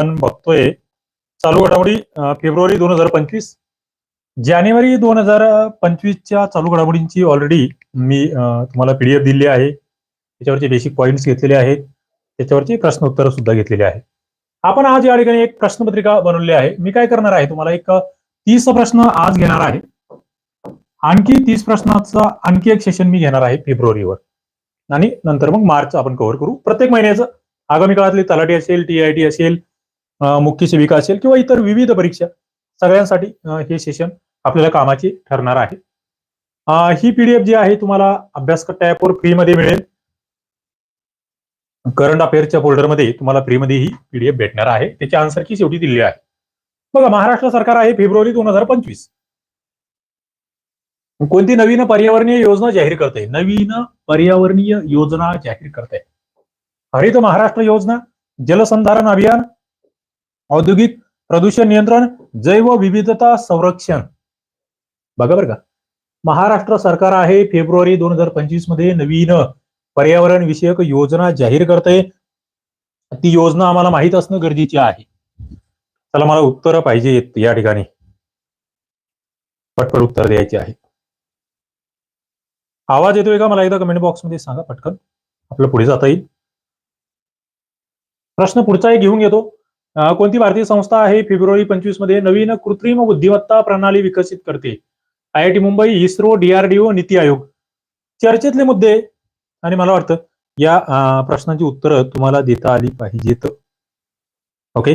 आपण बघतोय चालू घडामोडी फेब्रुवारी दोन हजार पंचवीस. जानेवारी दोन हजार पंचवीसच्या चालू घडामोडींची ऑलरेडी मी तुम्हाला पीडीएफ दिली आहे. त्याच्यावरचे बेसिक पॉईंट्स घेतलेले आहेत. त्याच्यावरचे प्रश्न उत्तर सुद्धा घेतलेले आहेत. आपण आज या ठिकाणी एक प्रश्नपत्रिका बनवली आहे. मी काय करणार आहे? तुम्हाला एक तीस प्रश्न आज घेणार आहे. आणखी तीस प्रश्नाचा आणखी एक सेशन मी घेणार आहे फेब्रुवारीवर. आणि नंतर मग मार्च आपण कव्हर करू. प्रत्येक महिन्याचं आगामी काळातली तलाठी असेल टी आय टी असेल मुख्य सेविका असेल किंवा इतर विविध परीक्षा सगळ्यांसाठी हे सेशन आपल्याला कामाची ठरणार आहे. ही पीडीएफ जी आहे तुम्हाला अभ्यास ॲपवर फ्रीमध्ये मिळेल. करंट अफेअर्सच्या फोल्डरमध्ये तुम्हाला फ्रीमध्ये ही पीडीएफ भेटणार आहे. त्याची आन्सर की शेवटी दिली आहे. बघा महाराष्ट्र सरकार आहे फेब्रुवारी दोन हजार पंचवीस. कोणती नवीन पर्यावरणीय योजना जाहीर करते? नवीन पर्यावरणीय योजना जाहीर करते. हरित महाराष्ट्र योजना जलसंधारण अभियान औद्योगिक प्रदूषण नियंत्रण जैव विविधता संरक्षण. बघा बरं का. महाराष्ट्र सरकार आहे फेब्रुवारी दोन हजार पंचवीसमध्ये नवीन पर्यावरण विषयक योजना जाहीर करते. ती योजना आम्हाला माहीत असणं गरजेचे आहे. चला मला उत्तर पाहिजे या ठिकाणी. पटपट उत्तर द्यायचे आहे. आवाज येतोय का? मला एकदा कमेंट बॉक्समध्ये सांगा पटकन. आपलं पुढे जाता येईल. प्रश्न पुढचा एक घेऊन घेतो. कोणती भारतीय संस्था आहे? फेब्रुवारी पंचवीसमध्ये नवीन कृत्रिम बुद्धिमत्ता प्रणाली विकसित करते. I I T Mumbai ISRO DRDO NITI Aayog. चर्चेतले मुद्दे आणि मला वाटतं या प्रश्नांची उत्तरं तुम्हाला देता आली पाहिजेत. ओके?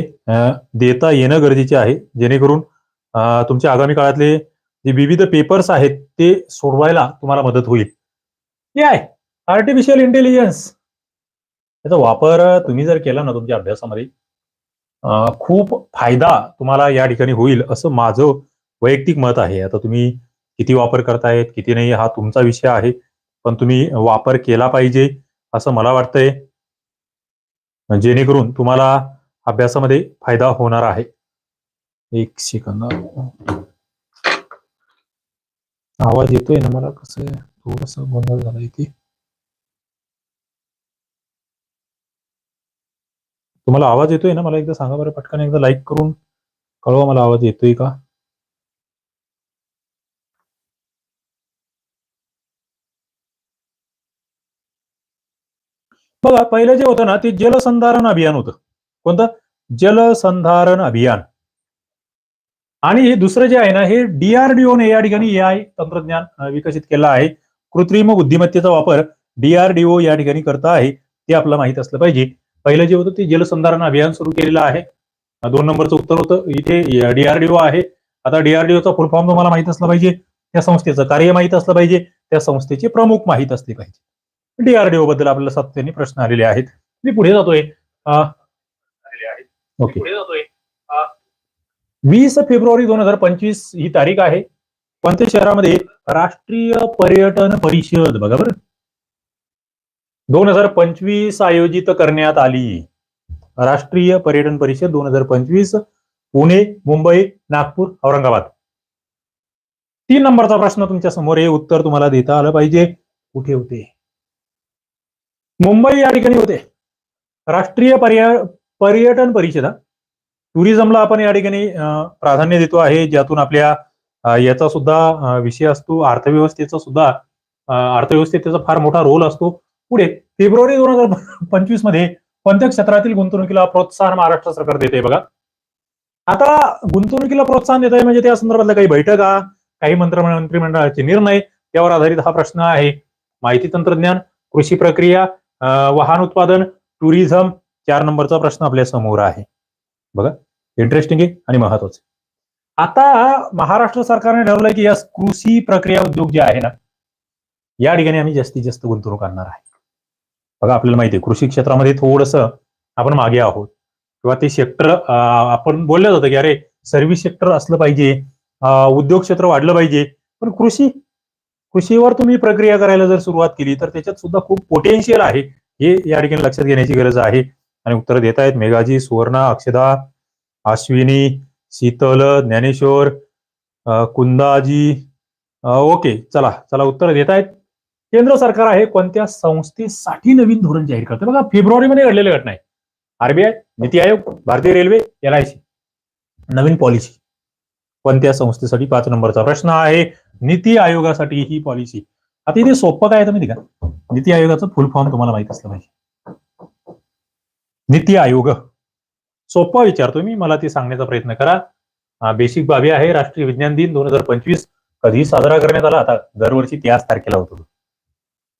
देता येणं गरजेचे आहे. जेणेकरून तुमच्या आगामी काळातले जे विविध पेपर्स आहेत ते सोडवायला तुम्हाला मदत होईल. हे आहे आर्टिफिशियल इंटेलिजन्स याचा वापर तुम्ही जर केला ना तुमच्या अभ्यासामध्ये खूप फायदा तुम्हाला या ठिकाणी होईल असं माझं वैयक्तिक मत आहे. आता तुम्ही किती वापर करतायत किती नाही हा तुमचा विषय आहे. पण तुम्ही वापर केला पाहिजे असं मला वाटतंय. जेणेकरून तुम्हाला अभ्यासामध्ये फायदा होणार आहे. एक सेकंद आवाज येतोय ना मला? कसं थोडस गोंधळ झाला इथे तुम्हाला आवाज येतोय ना? मला एकदा सांगा बरं पटकन एकदा लाईक करून कळवा मला आवाज येतोय का? बघा पहिलं जे होतं ना ते जलसंधारण अभियान होतं. कोणतं? जलसंधारण अभियान. आणि हे दुसरं जे आहे ना हे डीआरडीओने या ठिकाणी ए आय तंत्रज्ञान विकसित केलं आहे. कृत्रिम बुद्धिमत्तेचा वापर डीआरडीओ या ठिकाणी करता आहे ते आपल्याला माहीत असलं पाहिजे. पहिलं जे होतं ते जलसंधारण अभियान सुरू केलेलं आहे. दोन नंबरचं उत्तर होतं इथे डीआरडीओ आहे. आता डीआरडीओचा फुल फॉर्म तुम्हाला माहीत असला पाहिजे. त्या संस्थेचं कार्य माहीत असलं पाहिजे. त्या संस्थेचे प्रमुख माहीत असले पाहिजे. डीआरडीओ बद्दल आपल्याला सातत्याने प्रश्न आलेले आहेत. मी पुढे जातोय. ओके. वीस फेब्रुवारी दोन हजार पंचवीस ही तारीख आहे. कोणत्या शहरामध्ये राष्ट्रीय पर्यटन परिषद बघा बरं. दोन हजार पंचवीस आयोजित करण्यात आली. राष्ट्रीय पर्यटन परिषद दोन हजार पंचवीस पुणे मुंबई नागपूर औरंगाबाद. तीन नंबरचा प्रश्न तुमच्यासमोर आहे. उत्तर तुम्हाला देता आलं पाहिजे. कुठे होते? मुंबई या ठिकाणी होते. राष्ट्रीय पर्या पर्यटन परिषद टुरिझमला आपण या ठिकाणी प्राधान्य देतो आहे. ज्यातून आपल्या याचा सुद्धा विषय असतो. अर्थव्यवस्थेचा सुद्धा अर्थव्यवस्थेत त्याचा फार मोठा रोल असतो. पुढे फेब्रुवारी दोन हजार पंचवीसमध्ये कोणत्या क्षेत्रातील गुंतवणुकीला प्रोत्साहन महाराष्ट्र सरकार देते बघा. आता गुंतवणुकीला प्रोत्साहन देत आहे म्हणजे त्या संदर्भातल्या काही बैठका काही मंत्र मंत्रिमंडळाचे निर्णय त्यावर आधारित हा प्रश्न आहे. माहिती तंत्रज्ञान कृषी प्रक्रिया वाहन उत्पादन टुरिझम चार नंबरचा प्रश्न आपल्यासमोर आहे. बघा इंटरेस्टिंग आहे आणि महत्वाचं आता महाराष्ट्र सरकारने ठरवलंय की या कृषी प्रक्रिया उद्योग जे आहे ना या ठिकाणी आम्ही जास्तीत जास्त गुंतवणूक आणणार आहे. बघा आपल्याला माहिती आहे कृषी क्षेत्रामध्ये थोडस आपण मागे आहोत. किंवा ते सेक्टर आपण बोललं होतं की अरे सर्व्हिस सेक्टर असलं पाहिजे उद्योग क्षेत्र वाढलं पाहिजे. पण कृषी कृषीवर तुम्ही प्रक्रिया करायला जर सुरुवात केली तर त्याच्यात सुद्धा खूप पोटेन्शियल आहे. हे या ठिकाणी लक्षात घेण्याची गरज आहे. आणि उत्तर देत आहेत मेघाजी सुवर्णा अक्षदा अश्विनी शीतल ज्ञानेश्वर कुंदाजी ओके चला चला उत्तर देत आहेत केंद्र सरकार आहे कोणत्या संस्थेसाठी नवीन धोरण जाहीर करतं? बघा फेब्रुवारीमध्ये घडलेली घटना आहे. आरबीआय नीती आयोग भारतीय रेल्वे एल आय सी. नवीन पॉलिसी. कोणत्या संस्थेसाठी? पाच नंबरचा प्रश्न आहे. नीती आयोगासाठी ही पॉलिसी. आता इथे सोपं काय आहे माहिती का? नीती आयोगाचं फुल फॉर्म तुम्हाला माहीत असलं पाहिजे. नीती आयोग. सोपं विचारतो मी मला ते सांगण्याचा प्रयत्न करा. बेसिक बाबी आहे. राष्ट्रीय विज्ञान दिन दोन हजार पंचवीस कधी साजरा करण्यात आला. आता दरवर्षी त्याच तारखेला होतो.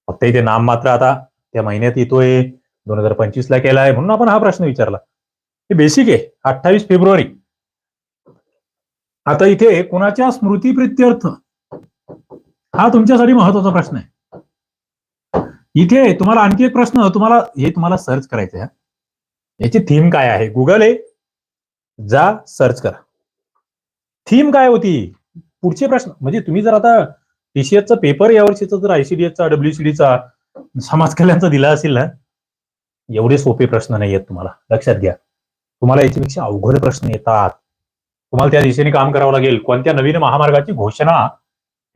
फक्त इथे नाम मात्र आता त्या महिन्यात येतोय. दोन हजार पंचवीस ला केला आहे म्हणून आपण हा प्रश्न विचारला. हे बेसिक आहे. अठ्ठावीस फेब्रुवारी. आता इथे कोणाच्या स्मृतीप्रित्यर्थ? हा तुमच्यासाठी महत्त्वाचा प्रश्न आहे. इथे तुम्हाला आणखी एक प्रश्न तुम्हाला हे तुम्हाला सर्च करायचं आहे याची थीम काय आहे? गुगल आहे जा सर्च करा. थीम काय होती? पुढचे प्रश्न म्हणजे तुम्ही जर आता टीसीएसचा पेपर यावर्षीचा जर आयसीडीएसचा डब्ल्यूसीडीचा समाज कल्याणचा दिला असेल ना एवढे सोपे प्रश्न नाही आहेत तुम्हाला. लक्षात घ्या. तुम्हाला याच्यापेक्षा अवघड प्रश्न येतात. तुम्हाला त्या दिशेने काम करावं लागेल. कोणत्या नवीन महामार्गाची घोषणा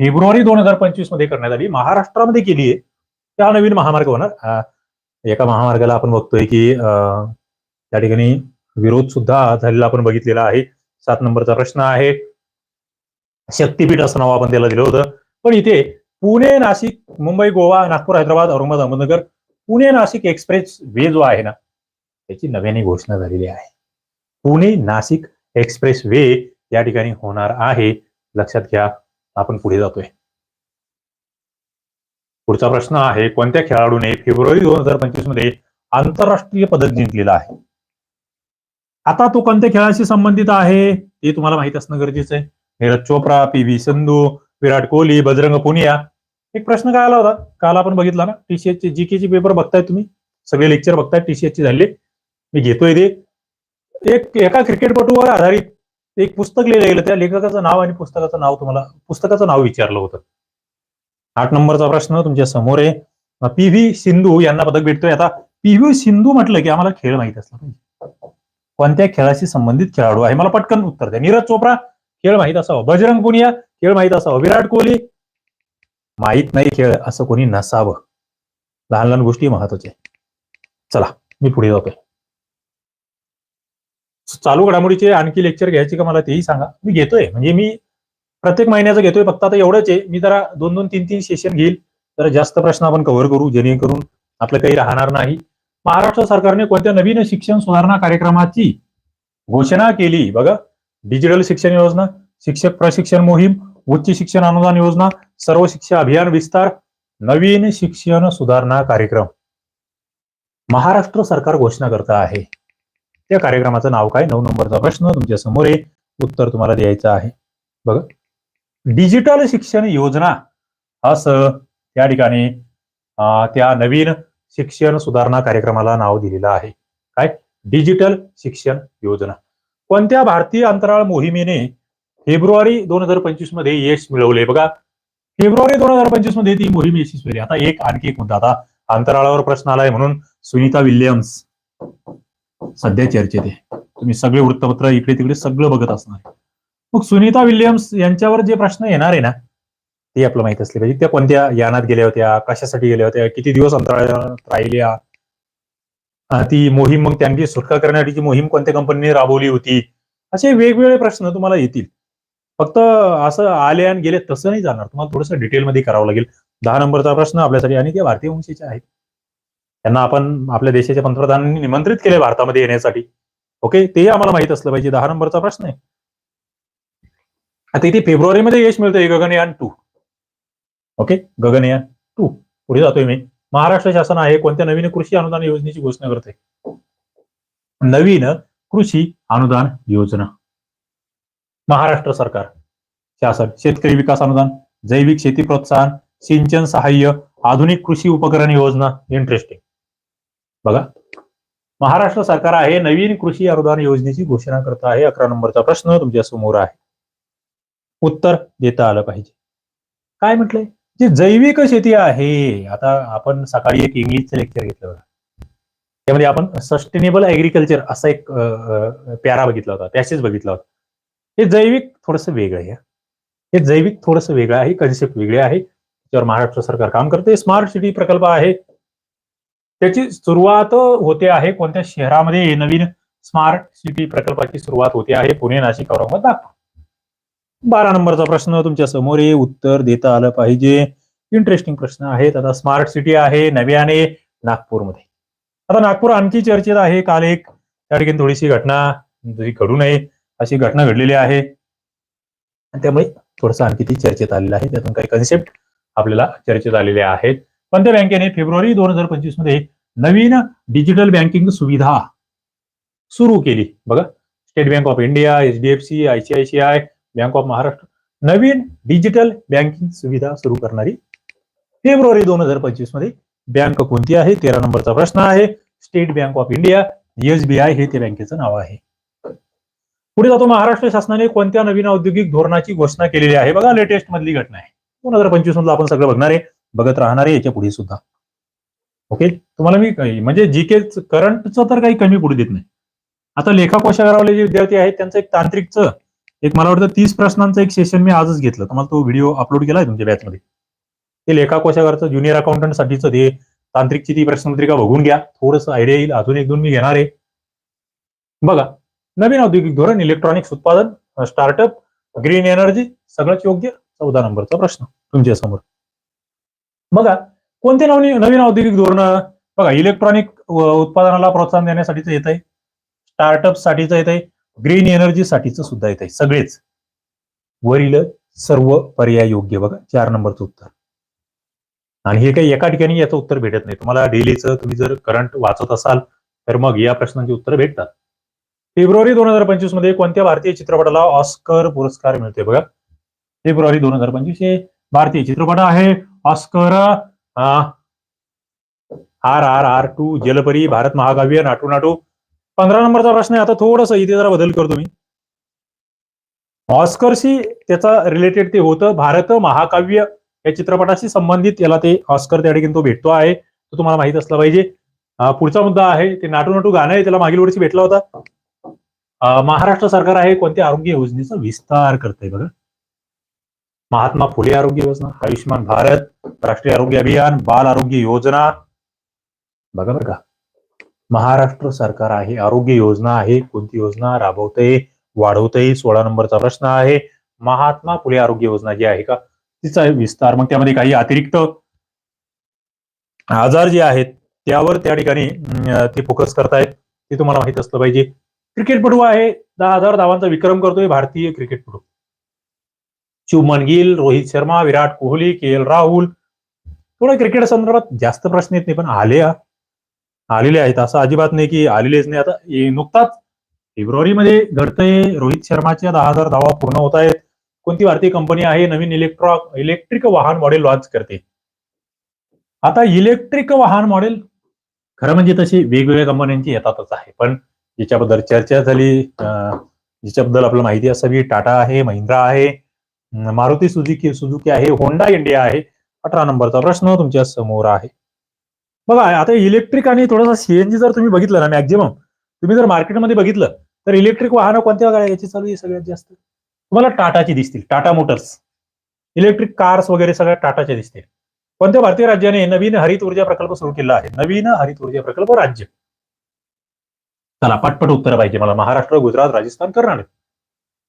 फेब्रुवारी दोन हजार पंचवीसमध्ये करण्यात आली महाराष्ट्रामध्ये केली आहे. त्या नवीन महामार्ग होणार. एका महामार्गाला आपण बघतोय की त्या ठिकाणी विरोध सुद्धा झालेला आपण बघितलेला आहे. सात नंबरचा प्रश्न आहे. शक्तीपीठ असं नाव आपण त्याला दिलं होतं. पण इथे पुणे नाशिक मुंबई गोवा नागपूर हैदराबाद औरंगाबाद अहमदनगर पुणे नाशिक एक्सप्रेस वे जो आहे ना त्याची नव्याने घोषणा झालेली आहे. पुणे नाशिक एक्सप्रेस वे या ठिकाणी होणार आहे. लक्षात घ्या आपण पुढे जातोय. पुढचा प्रश्न आहे कोणत्या खेळाडूने फेब्रुवारी दोन हजार पंचवीसमध्ये आंतरराष्ट्रीय पदक जिंकलेलं आहे? आता तो कोणत्या खेळाशी संबंधित आहे हे तुम्हाला माहीत असणं गरजेचं आहे. Neeraj Chopra P V Sindhu Virat Kohli Bajrang Punia. एक प्रश्न काय आला होता? काल आपण बघितला ना टीसीएसचे जी चे पेपर बघताय तुम्ही. सगळे लेक्चर बघताय टीसीएसचे झाले. मी घेतोय ते. एक एका क्रिकेटपटूवर आधारित एक पुस्तक लिहिलं गेलं. त्या लेखकाचं नाव आणि पुस्तकाचं नाव तुम्हाला पुस्तकाचं नाव विचारलं होतं. आठ नंबरचा प्रश्न तुमच्यासमोर आहे. पी व्ही सिंधू यांना पदक भेटतोय. आता पी व्ही सिंधू म्हटलं की आम्हाला खेळ माहीत असला पाहिजे. कोणत्या खेळाशी संबंधित खेळाडू आहे? मला पटकन उत्तर द्या. नीरज चोप्रा खेळ माहीत असावा. बजरंग पुनिया खेळ माहीत असावं. विराट कोहली? माहीत नाही खेळ असं कोणी नसावं. लहान लहान गोष्टी महत्त्वाच्या चला मी पुढे जातोय. चालू घडामोडीचे आणखी लेक्चर घ्यायचे का मला तेही सांगा. मी घेतोय. म्हणजे मी प्रत्येक महिन्याचं घेतोय फक्त आता एवढंच आहे. मी जरा दोन दोन तीन तीन सेशन घेईल. तर जास्त प्रश्न आपण कव्हर करू जेणेकरून आपलं काही राहणार नाही. महाराष्ट्र सरकारने कोणत्या नवीन शिक्षण सुधारणा कार्यक्रमाची घोषणा केली? बघा डिजिटल शिक्षण योजना शिक्षक प्रशिक्षण मोहीम उच्च शिक्षण अनुदान योजना सर्व शिक्षा अभियान विस्तार नवीन शिक्षण सुधारणा कार्यक्रम. महाराष्ट्र सरकार घोषणा करत आहे. त्या कार्यक्रमाचं नाव काय? नऊ नंबरचा प्रश्न तुमच्यासमोर आहे. उत्तर तुम्हाला द्यायचं आहे. बघा. डिजिटल शिक्षण योजना असं त्या ठिकाणी त्या नवीन शिक्षण सुधारणा कार्यक्रमाला नाव दिलेलं आहे. काय? डिजिटल शिक्षण योजना. कोणत्या भारतीय अंतराळ मोहिमेने फेब्रुवारी दोन हजार पंचवीसमध्ये यश मिळवले बघा फेब्रुवारी दोन हजार पंचवीसमध्ये ती मोहीम यशस्वी आता एक आणखी एक मुद्दा. आता अंतराळावर प्रश्न आलाय म्हणून सुनीता विल्यम्स सध्या चर्चेत आहे. तुम्ही सगळे वृत्तपत्र इकडे तिकडे सगळं बघत असणार मग सुनीता विल्यम्स यांच्यावर जे प्रश्न येणार आहे ना ते आपलं माहीत असले पाहिजे. त्या कोणत्या यानात गेल्या होत्या? कशासाठी गेल्या होत्या? किती दिवस अंतराळात राहिल्या? ती मोहीम मग त्यांची सुटका करण्यासाठी मोहीम कोणत्या कंपनीने राबवली होती? असे वेगवेगळे प्रश्न तुम्हाला येतील. फक्त असं आले आणि गेले तसं नाही जाणार. तुम्हाला थोडंसं डिटेलमध्ये करावं लागेल. दहा नंबरचा प्रश्न आपल्यासाठी आणि ते भारतीय वंशीचे आहेत. त्यांना आपण आपल्या देशाच्या पंतप्रधानांनी निमंत्रित केले भारतामध्ये येण्यासाठी. ओके ते आम्हाला माहीत असलं पाहिजे. दहा नंबरचा प्रश्न आहे. आता इथे फेब्रुवारीमध्ये यश मिळतंय Gaganyaan two okay Gaganyaan two पुढे जातोय मी. महाराष्ट्र शासन आहे. कोणत्या नवीन कृषी अनुदान योजनेची घोषणा करते नवीन कृषी अनुदान योजना. महाराष्ट्र सरकार. शासन शेतकरी विकास अनुदान जैविक शेती प्रोत्साहन सिंचन सहाय्य आधुनिक कृषी उपकरण योजना इंटरेस्टिंग बघा. महाराष्ट्र सरकार आहे नवीन कृषी अनुदान योजनेची घोषणा करत आहे. अकरा नंबरचा प्रश्न तुमच्यासमोर आहे. उत्तर देता आलं पाहिजे. काय म्हटलंय? जी जैविक शेती आहे आता आपण सकाळी एक इंग्लिशचं लेक्चर घेतलं बघा. त्यामध्ये आपण सस्टेनेबल ऍग्रीकल्चर असा एक प्यारा बघितला होता. पॅसेज बघितला होता. हे जैविक थोडस वेगळं आहे. हे जैविक थोडंसं वेगळं आहे. कन्सेप्ट वेगळे आहे. त्याच्यावर महाराष्ट्र सरकार काम करते. स्मार्ट सिटी प्रकल्प आहे. त्याची सुरुवात होते आहे कोणत्या शहरामध्ये? नवीन स्मार्ट सिटी प्रकल्पाची सुरुवात होते आहे पुणे नाशिक औरंगाबाद नागपूर बारा नंबरचा प्रश्न तुमच्यासमोर आहे. उत्तर देता आलं पाहिजे. इंटरेस्टिंग प्रश्न आहेत. आता स्मार्ट सिटी आहे नव्याने नागपूरमध्ये. आता नागपूर आणखी चर्चेत आहे. काल एक त्या ठिकाणी थोडीशी घटना जरी घडू नये. अशी घटना घडलेली आहे. आणि त्यामुळे थोडंसं आणखी ती चर्चेत आलेलं आहे. त्यातून काही कन्सेप्ट आपल्याला चर्चेत आलेले आहेत. पण त्या बँकेने फेब्रुवारी दोन हजार पंचवीसमध्ये नवीन डिजिटल बँकिंग सुविधा सुरू केली. बघा State Bank of India HDFC ICICI Bank of Maharashtra Naveen digital banking सुविधा सुरू करणारी फेब्रुवारी दोन हजार पंचवीसमध्ये बँक कोणती आहे? तेरा नंबरचा प्रश्न आहे. State Bank of India SBI हे त्या बँकेचं नाव आहे. पुढे जातो महाराष्ट्र शासनाने कोणत्या नवीन औद्योगिक धोरणाची घोषणा केलेली आहे? बघा लेटेस्ट मधली घटना आहे. दोन हजार पंचवीस मधलं आपण सगळं बघणार आहे. बघत राहणार आहे याच्यापुढे सुद्धा. ओके तुम्हाला मी म्हणजे जी के करंटचं तर काही कमी पुढे देत नाही. आता लेखा कोशागारावले जे विद्यार्थी आहेत त्यांचं एक तांत्रिकचं एक मला वाटतं तीस प्रश्नांचं एक सेशन मी आजच घेतलं. तुम्हाला तो व्हिडिओ अपलोड केला आहे तुमच्या बॅचमध्ये ते लेखा कोशागारचं ज्युनियर अकाउंटंट साठीचं ते तांत्रिकची ती प्रश्नपत्रिका बघून घ्या. थोडंसं आयडिया येईल. अजून एक दोन मी घेणार आहे. बघा नवीन औद्योगिक धोरण इलेक्ट्रॉनिक्स उत्पादन स्टार्टअप ग्रीन एनर्जी सगळंच योग्य चौदा नंबरचा प्रश्न तुमच्यासमोर. बघा कोणते नवीन नवीन औद्योगिक धोरण बघा इलेक्ट्रॉनिक उत्पादनाला प्रोत्साहन देण्यासाठीच येत आहे स्टार्टअप साठीच येत आहे ग्रीन एनर्जी साठीचं सुद्धा येत आहे सगळेच. वरील सर्व पर्याय योग्य बघा चार नंबरचं उत्तर. आणि हे काही एका ठिकाणी याचं उत्तर भेटत नाही. तुम्हाला डेलीचं तुम्ही जर करंट वाचत असाल तर मग या प्रश्नांची उत्तर भेटतात. फेब्रुवारी दोन हजार पंचवीसमध्ये कोणत्या भारतीय चित्रपटाला ऑस्कर पुरस्कार मिळते बघा? फेब्रुवारी दोन हजार पंचवीस हे भारतीय चित्रपट आहे. Oscar R R R two जलपरी भारत महाकाव्य नाटू नाटू. पंधरा नंबरचा प्रश्न आहे. आता थोडस इथे जरा बदल करतो मी. ऑस्करशी त्याचा रिलेटेड ते होतं. भारत महाकाव्य या चित्रपटाशी संबंधित याला ते ऑस्कर त्या ठिकाणी तो भेटतो आहे. तो तुम्हाला माहीत असला पाहिजे. पुढचा मुद्दा आहे. ते नाटू नाटू गाणं आहे. त्याला मागील वर्षी भेटला होता. महाराष्ट्र सरकार आहे कोणत्या आरोग्य योजनेचा विस्तार करतंय बघा. महात्मा फुले आरोग्य योजना आयुष्यमान भारत राष्ट्रीय आरोग्य अभियान बाल आरोग्य योजना. बघा बरं का महाराष्ट्र सरकार आहे आरोग्य योजना आहे कोणती योजना राबवतय वाढवतंय सोळा नंबरचा प्रश्न आहे. महात्मा फुले आरोग्य योजना जी आहे का तिचा विस्तार मग त्यामध्ये काही अतिरिक्त आजार जे आहेत त्यावर त्या ठिकाणी ते फोकस करतायत. ते तुम्हाला माहीत असलं पाहिजे. क्रिकेटपटू आहे. दहा हजार धावांचा विक्रम करतोय भारतीय क्रिकेटपटू शुभमन गिल रोहित शर्मा विराट कोहली के एल राहुल. थोडं क्रिकेट संदर्भात जास्त प्रश्न येत नाही पण आले आलेले आहेत. असं अजिबात नाही की आलेलेच नाही. आता नुकताच फेब्रुवारीमध्ये घडतंय रोहित शर्माच्या दहा हजार धावा पूर्ण होत आहेत. कोणती भारतीय कंपनी आहे? नवीन इलेक्ट्रॉ इलेक्ट्रिक वाहन मॉडेल लॉन्च करते. आता इलेक्ट्रिक वाहन मॉडेल खरं म्हणजे तशी वेगवेगळ्या कंपन्यांची येतातच आहे. पण ज्याच्याबद्दल चर्चा झाली जिच्याबद्दल ज्याच्याबद्दल आपल्याला माहिती असावी टाटा आहे महिंद्रा आहे मारुती सुझुकी सुझुकी आहे होंडा इंडिया आहे अठरा नंबरचा प्रश्न तुमच्यासमोर आहे. बघा आता इलेक्ट्रिक आणि थोडासा सीएनजी जर तुम्ही बघितलं ना मॅक्झिमम तुम्ही जर मार्केटमध्ये बघितलं तर इलेक्ट्रिक वाहनं कोणत्या याची चालू आहे सगळ्यात जास्त? तुम्हाला टाटाची दिसतील टाटा मोटर्स. इलेक्ट्रिक कार्स वगैरे सगळ्या टाटाच्या दिसतील. कोणत्या भारतीय राज्याने नवीन हरित ऊर्जा प्रकल्प सुरू केला आहे? नवीन हरित ऊर्जा प्रकल्प राज्य. चला पटपट उत्तर पाहिजे मला. महाराष्ट्र गुजरात राजस्थान कर्नाटक.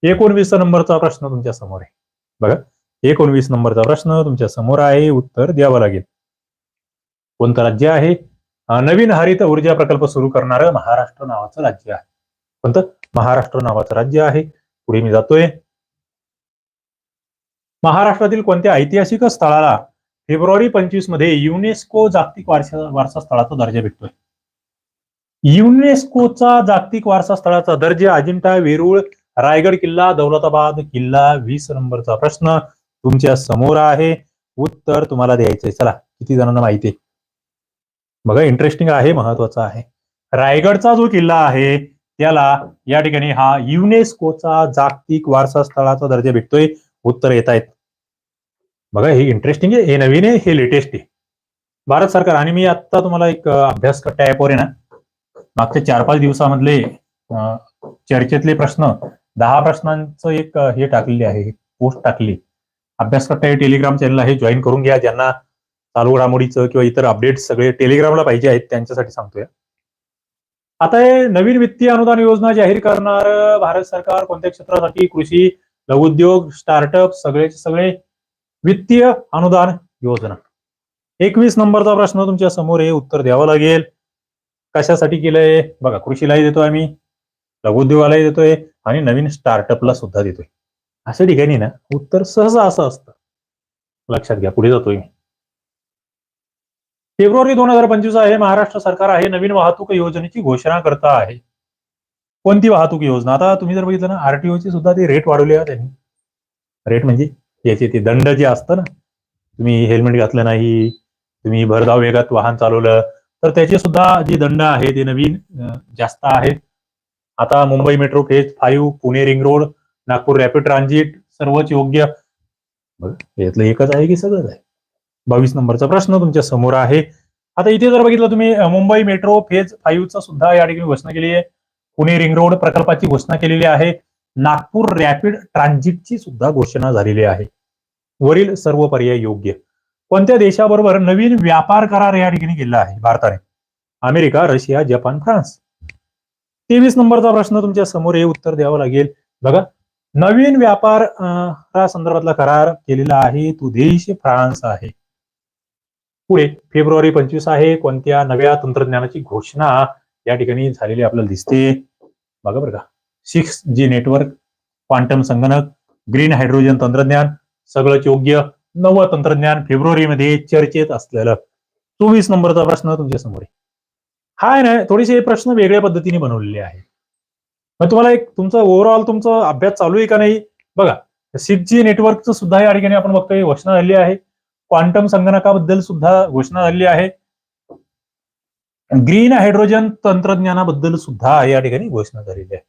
एकोणवीस नंबरचा प्रश्न तुमच्यासमोर आहे. बघा एकोणवीस नंबरचा प्रश्न तुमच्यासमोर आहे. उत्तर द्यावं लागेल. कोणतं राज्य आहे? नवीन हरित ऊर्जा प्रकल्प सुरू करणारं महाराष्ट्र नावाचं राज्य आहे. कोणतं? महाराष्ट्र नावाचं राज्य आहे. पुढे मी जातोय. महाराष्ट्रातील कोणत्या ऐतिहासिक स्थळाला फेब्रुवारी पंचवीसमध्ये युनेस्को जागतिक वारसा वारसा स्थळाचा दर्जा भेटतोय? युनेस्कोचा जागतिक वारसा स्थळाचा दर्जा अजिंठा वेरूळ रायगड किल्ला दौलताबाद किल्ला वीस नंबरचा प्रश्न तुमच्यासमोर आहे. उत्तर तुम्हाला द्यायचंय. चला किती जणांना माहिती आहे? बघा इंटरेस्टिंग आहे महत्त्वाचा आहे. रायगडचा जो किल्ला आहे त्याला या ठिकाणी हा युनेस्कोचा जागतिक वारसा स्थळाचा दर्जा भेटतोय. उत्तर येत आहेत. बघा हे इंटरेस्टिंग आहे. हे नवीन आहे हे लेटेस्ट आहे. भारत सरकार आणि मी आता तुम्हाला एक अभ्यास कट्टा ॲपवर आहे ना मागच्या चार पाच दिवसामधले चर्चेतले प्रश्न दहा प्रश्नांचं एक हे टाकलेले आहे पोस्ट टाकली. अभ्यास करता हे टेलिग्राम चॅनल आहे जॉईन करून घ्या ज्यांना चालू घडामोडीचं किंवा इतर अपडेट सगळे टेलिग्रामला पाहिजे आहेत त्यांच्यासाठी सांगतोय. आता हे नवीन वित्तीय अनुदान योजना जाहीर करणार भारत सरकार कोणत्या क्षेत्रासाठी? कृषी लघुद्योग स्टार्टअप सगळे सगळे वित्तीय अनुदान योजना. एकवीस नंबरचा प्रश्न तुमच्यासमोर हे उत्तर द्यावं लागेल. कशासाठी केलंय? बघा कृषीलाही देतोय आम्ही लघुउद्योगालाही देतोय आणि नवीन स्टार्टअपला सुद्धा देतोय. अशा ठिकाणी ना उत्तर सहसा असं असतं. लक्षात घ्या पुढे जातोय मी. फेब्रुवारी दोन हजार पंचवीस आहे महाराष्ट्र सरकार आहे नवीन वाहतूक योजनेची घोषणा करता आहे. कोणती वाहतूक योजना? आता तुम्ही जर बघितलं ना आरटीओची सुद्धा ते रेट वाढवले आहे त्यांनी. रेट म्हणजे याचे ते दंड जे असतं ना तुम्ही हेल्मेट घातलं नाही तुम्ही भरधाव वेगात वाहन चालवलं तर त्याचे सुद्धा जे दंड आहे ते नवीन जास्त आहेत. आता Mumbai metro phase five Pune ring road Nagpur rapid transit सर्वच योग्य. यातलं एकच आहे की सगळंच आहे? बावीस नंबरचा प्रश्न तुमच्यासमोर आहे. आता इथे जर बघितलं तुम्ही मुंबई मेट्रो फेज फाईव्हचा सुद्धा या ठिकाणी घोषणा केली आहे. पुणे रिंग रोड प्रकल्पाची घोषणा केलेली आहे. नागपूर रॅपिड ट्रान्झिटची सुद्धा घोषणा झालेली आहे. वरील सर्व पर्याय योग्य. कोणत्या देशाबरोबर नवीन व्यापार करार या ठिकाणी केला आहे? भारताने. America Russia Japan France. तेवीस नंबरचा प्रश्न तुमच्यासमोर हे उत्तर द्यावं लागेल. बघा नवीन व्यापार संदर्भातला करार केलेला आहे. तो देश फ्रान्स आहे. पुढे फेब्रुवारी पंचवीस आहे. कोणत्या नव्या तंत्रज्ञानाची घोषणा या ठिकाणी झालेली आपल्याला दिसते? बघा बरं का. सिक्स जी नेटवर्क क्वांटम संगणक ग्रीन हायड्रोजन तंत्रज्ञान सगळंच योग्य. नवं तंत्रज्ञान फेब्रुवारीमध्ये चर्चेत असलेलं. चोवीस नंबरचा प्रश्न तुमच्यासमोर हाय हा आहे ना थोडेसे हे प्रश्न वेगळ्या पद्धतीने बनवलेले आहे मग तुम्हाला एक तुमचा ओव्हरऑल तुमचा अभ्यास चालू आहे का नाही? बघा सिक्स जी नेटवर्कचं सुद्धा या ठिकाणी आपण बघतोय घोषणा झाली आहे. क्वांटम संगणकाबद्दल सुद्धा घोषणा झालेली आहे. ग्रीन हायड्रोजन तंत्रज्ञानाबद्दल सुद्धा या ठिकाणी घोषणा झालेली आहे.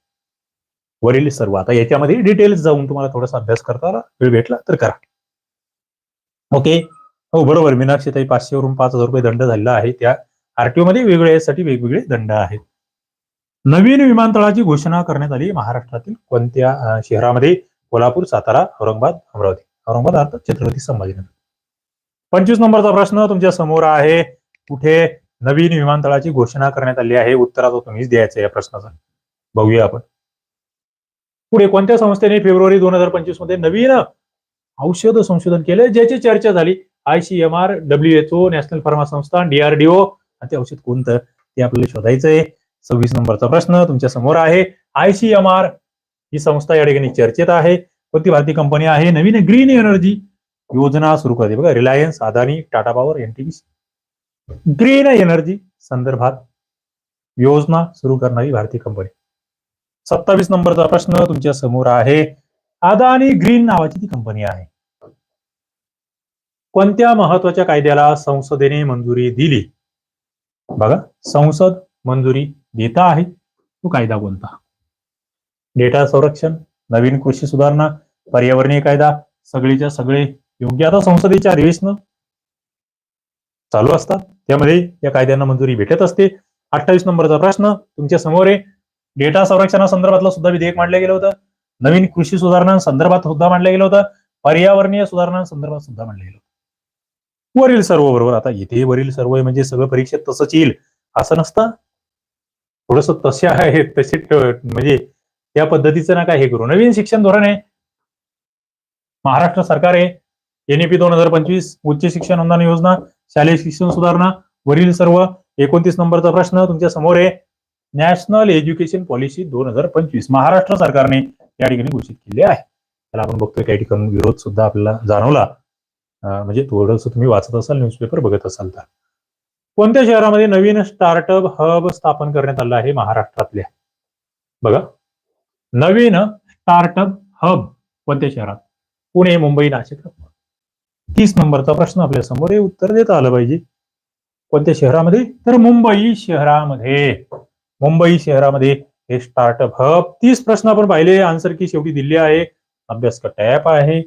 वरील सर्व आता याच्यामध्ये डिटेल्स जाऊन तुम्हाला थोडासा अभ्यास करता आला, वेळ भेटला तर करा. ओके? हो बरोबर. मीनाक्षीताई पाचशे वरून पाच हजार रुपये दंड झालेला आहे. त्या आरटीओ मध्ये वेगळ्या यासाठी वेगवेगळे दंड आहेत. नवीन विमानतळाची घोषणा करण्यात आली महाराष्ट्रातील कोणत्या शहरामध्ये? कोल्हापूर सातारा औरंगाबाद अमरावती. औरंगाबाद अर्थात छत्रपती संभाजीनगर. पंचवीस नंबरचा प्रश्न तुमच्यासमोर आहे. कुठे नवीन विमानतळाची घोषणा करण्यात आली आहे? उत्तरात तुम्हीच द्यायचं या प्रश्नाचा. बघूया आपण. पुढे कोणत्या संस्थेने फेब्रुवारी दोन हजार पंचवीसमध्ये नवीन औषध संशोधन केलं ज्याची चर्चा झाली. आयसीएमआर डब्ल्यूएचओ नॅशनल फार्मा संस्था डीआरडीओ आणि ते औषध कोणतं ते आपल्याला शोधायचंय. सव्वीस नंबरचा प्रश्न तुमच्यासमोर आहे. आयसीएमआर ही संस्था या ठिकाणी चर्चेत आहे. कोणती भारतीय कंपनी आहे? नवीन ग्रीन एनर्जी योजना सुरू करते. बघा Reliance Adani Tata power NTPC. Green energy संदर्भात योजना सुरू करणारी भारतीय कंपनी. सत्तावीस नंबरचा प्रश्न तुमच्यासमोर आहे. अदानी ग्रीन नावाची ती कंपनी आहे. कोणत्या महत्त्वाच्या कायद्याला संसदेने मंजुरी दिली? बघा संसद मंजुरी देता आहे तो कायदा कोणता? डेटा संरक्षण नवीन कृषी सुधारणा पर्यावरणीय कायदा सगळीच्या सगळे योग्य. आता संसदेच्या अधिवेशन चालू असतात. त्यामध्ये या कायद्यांना मंजुरी भेटत असते. अठ्ठावीस नंबरचा प्रश्न तुमच्यासमोर आहे. डेटा संरक्षणासंदर्भातलं सुद्धा विधेयक मांडलं गेलं होतं. नवीन कृषी सुधारणांसंदर्भात सुद्धा मांडलं गेलं होतं. पर्यावरणीय सुधारणांसंदर्भात सुद्धा मांडलं गेलं होतं. वरील सर्व बरोबर. आता इथे वरील सर्व म्हणजे सगळं परीक्षेत तसंच येईल असं नसतं. थोडस तसे आहे तसे म्हणजे त्या पद्धतीचं ना काय हे करू. नवीन शिक्षण धोरण आहे. महाराष्ट्र सरकार आहे. एनईपी दोन हजार पंचवीस उच्च शिक्षण अनुदान योजना शालेय शिक्षण सुधारणा वरील सर्व एकोणतीस नंबरचा प्रश्न तुमच्यासमोर आहे. नॅशनल एज्युकेशन पॉलिसी दोन हजार पंचवीस महाराष्ट्र सरकारने या ठिकाणी घोषित केली आहे. त्याला आपण बघतोय काही ठिकाणी विरोध सुद्धा आपल्याला जाणवला. म्हणजे थोडंसं तुम्ही वाचत असाल न्यूजपेपर बघत असाल तर. कोणत्या शहरामध्ये नवीन स्टार्टअप हब स्थापन करण्यात आलं आहे महाराष्ट्रातल्या? बघा. नवीन स्टार्टअप हब कोणत्या शहरात? पुणे मुंबई नाशिक. तीस नंबरचा प्रश्न आपल्यासमोर हे उत्तर देता आलं पाहिजे. कोणत्या शहरामध्ये? तर मुंबई शहरामध्ये. मुंबई शहरामध्ये हे स्टार्टअप हब तीस प्रश्न आपण पाहिले. आन्सर की शेवटी दिली आहे. अभ्यास का टॅप आहे.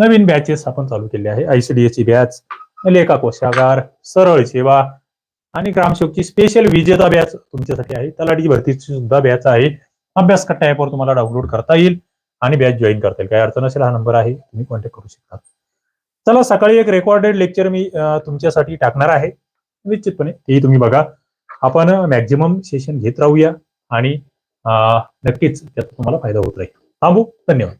नवीन बॅचेस आपण चालू केले आहे. आयसीडीएस ची बॅच लेखा कोशागार सरळ सेवा आणि ग्रामसेवकची स्पेशल विजेता बॅच तुमच्यासाठी आहे. तलाठी भरतीची सुद्धा बॅच आहे. अभ्यास कट्टा ऍपवर तुम्हाला डाउनलोड करता येईल आणि बॅच जॉईन करता येईल. काही अडचण असेल हा नंबर आहे. तुम्ही कॉन्टॅक्ट करू शकता. चला सकाळी एक रेकॉर्डेड लेक्चर मी तुमच्यासाठी टाकणार आहे. निश्चितपणे तेही तुम्ही बघा. आपण मॅक्झिमम सेशन घेत राहूया आणि नक्कीच त्याचा तुम्हाला फायदा होत राहील. थांबू. धन्यवाद.